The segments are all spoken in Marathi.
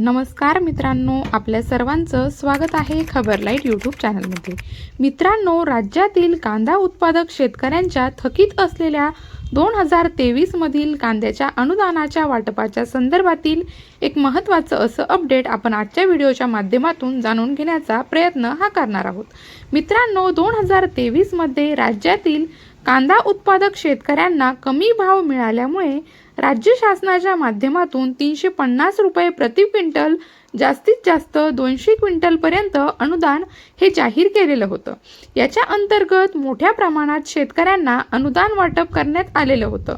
नमस्कार मित्रांनो आपल्या सर्वांचं स्वागत आहे खबर लाइट यूट्यूब चॅनलमध्ये. मित्रांनो राज्यातील कांदा उत्पादक शेतकऱ्यांच्या थकीत असलेल्या दोन हजार तेवीसमधील कांद्याच्या अनुदानाच्या वाटपाच्या संदर्भातील एक महत्त्वाचं असं अपडेट आपण आजच्या व्हिडिओच्या माध्यमातून जाणून घेण्याचा प्रयत्न हा करणार आहोत. मित्रांनो दोन हजार तेवीसमध्ये राज्यातील कांदा उत्पादक शेतकऱ्यांना कमी भाव मिळाल्यामुळे राज्य शासनाच्या माध्यमातून तीनशे पन्नास रुपये प्रति क्विंटल जास्तीत जास्त दोनशे क्विंटलपर्यंत अनुदान हे जाहीर केलेलं होतं. याच्या अंतर्गत मोठ्या प्रमाणात शेतकऱ्यांना अनुदान वाटप करण्यात आलेलं होतं.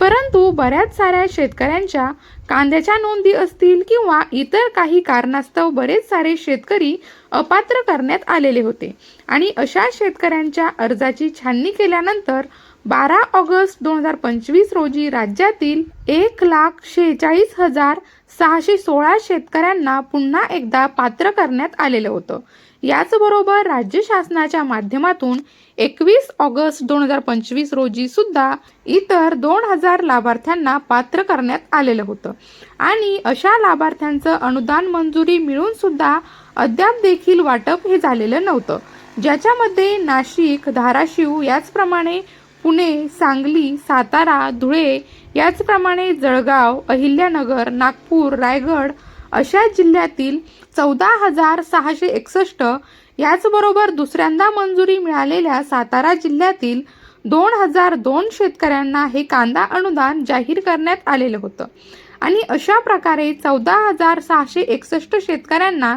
परंतु बऱ्याच साऱ्या शेतकऱ्यांच्या कांद्याच्या नोंदी असतील किंवा इतर काही कारणास्तव बरेच सारे शेतकरी अपात्र करण्यात आलेले होते. आणि अशा शेतकऱ्यांच्या अर्जाची छाननी केल्यानंतर बारा ऑगस्ट दोन हजार पंचवीस रोजी राज्यातील एक लाख शेहेचाळीस हजार सहाशे सोळा शेतकऱ्यांना पुन्हा एकदा पात्र करण्यात आलेलं होतं. याचबरोबर राज्य शासनाच्या माध्यमातून एकवीस ऑगस्ट दोन हजार पंचवीस रोजी सुद्धा इतर दोन हजार लाभार्थ्यांना पात्र करण्यात आलेलं होतं. आणि अशा लाभार्थ्यांचं अनुदान मंजुरी मिळून सुद्धा अद्याप देखील वाटप हे झालेलं नव्हतं. ज्याच्यामध्ये नाशिक धाराशिव याचप्रमाणे पुणे सांगली सातारा धुळे याचप्रमाणे जळगाव अहिल्यानगर नागपूर रायगड अशा जिल्ह्यातील चौदा हजार सहाशे एकसष्ट याचबरोबर दुसऱ्यांदा मंजुरी मिळालेल्या सातारा जिल्ह्यातील दोन हजार दोन शेतकऱ्यांना हे कांदा अनुदान जाहीर करण्यात आलेलं होतं. आणि अशा प्रकारे चौदा हजार सहाशे एकसष्ट शेतकऱ्यांना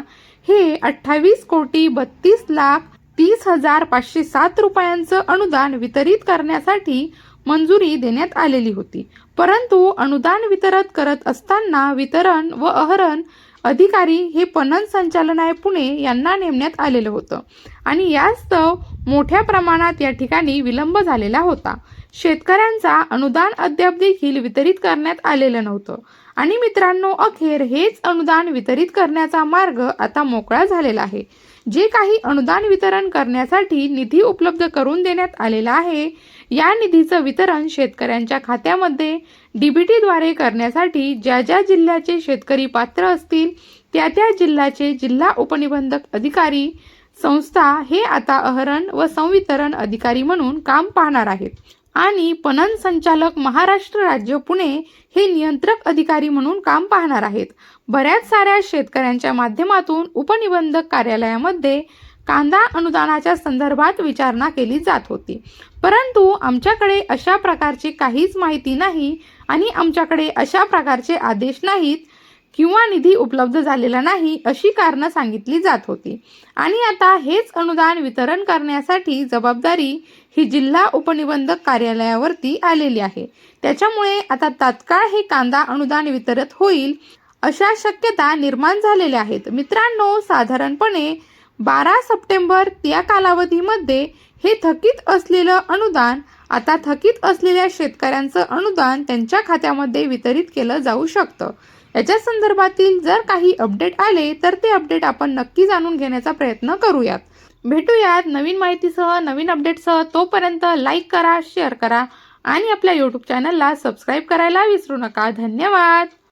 हे अठ्ठावीस कोटी बत्तीस लाख तीस हजार पाचशे सात रुपयांचं अनुदान वितरित करण्यासाठी मंजुरी देण्यात आलेली होती. परंतु अनुदान वितरित करत असताना वितरण व अहरण अधिकारी हे पणन संचालनालय पुणे यांना नेमण्यात आलेलं होतं. आणि यास्तव मोठ्या प्रमाणात या ठिकाणी विलंब झालेला होता. शेतकऱ्यांचा अनुदान अद्याप देखील वितरित करण्यात आलेलं नव्हतं. आणि मित्रांनो अखेर हेच अनुदान वितरित करण्याचा मार्ग आता मोकळा झालेला आहे. जे काही अनुदान वितरण करण्यासाठी निधी उपलब्ध करून देण्यात आलेला आहे या निधीचं वितरण शेतकऱ्यांच्या खात्यामध्ये डीबीटीद्वारे करण्यासाठी ज्या ज्या जिल्ह्याचे शेतकरी पात्र असतील त्या त्या जिल्ह्याचे जिल्हा उपनिबंधक अधिकारी संस्था हे आता अहरण व संवितरण अधिकारी म्हणून काम पाहणार आहेत. आणि पणन संचालक महाराष्ट्र राज्य पुणे हे नियंत्रक अधिकारी म्हणून काम पाहणार आहेत. बऱ्याच साऱ्या शेतकऱ्यांच्या माध्यमातून उपनिबंधक कार्यालयामध्ये कांदा अनुदानाच्या संदर्भात विचारणा केली जात होती. परंतु आमच्याकडे अशा प्रकारची काहीच माहिती नाही आणि आमच्याकडे अशा प्रकारचे आदेश नाहीत किंवा निधी उपलब्ध झालेला नाही अशी कारणं सांगितली जात होती. आणि आता हेच अनुदान वितरण करण्यासाठी जबाबदारी ही जिल्हा उपनिबंधक कार्यालयावरती आलेली आहे. त्याच्यामुळे आता तात्काळ हे कांदा अनुदान वितरित होईल अशा शक्यता निर्माण झालेल्या आहेत. मित्रांनो साधारणपणे बारा सप्टेंबर या कालावधीमध्ये हे थकीत असलेलं अनुदान आता थकीत असलेल्या शेतकऱ्यांचं अनुदान त्यांच्या खात्यामध्ये वितरित केलं जाऊ शकतं. याच्या संदर्भातील जर काही अपडेट आले तर ते अपडेट आपण नक्की जाणून घेण्याचा प्रयत्न करूयात. भेटूयात नवीन माहितीसह नवीन अपडेटसह. तोपर्यंत लाईक करा शेअर करा आणि आपल्या यूट्यूब चॅनलला सबस्क्राईब करायला विसरू नका. धन्यवाद!